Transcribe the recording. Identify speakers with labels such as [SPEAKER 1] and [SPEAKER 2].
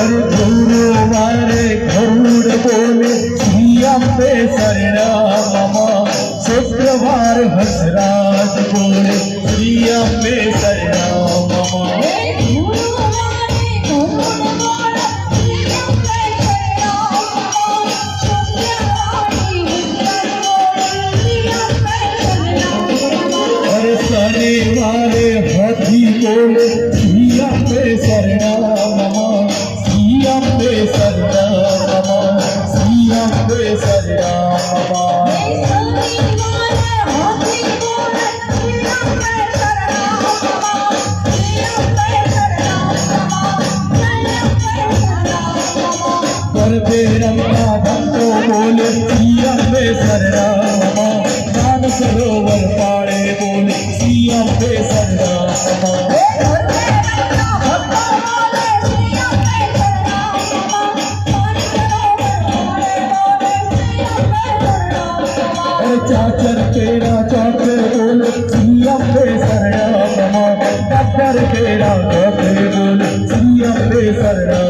[SPEAKER 1] और गुरुवारे गरुड़ बोले पे सरनामा शुक्रवार हंसराज बोले पे सरनामा और शनिवारे हाथी बोले सिया पे सरनामा पर बेरंगा भक्तो बोले सिया पे सरनामा मान सरोवर पाड़े बोले सिया पे सरनामा चाचर तेरा चाचर बोल सिया पे सरनामा डॉक्टर तेरा डॉक्टर बोल सिया पे सरनामा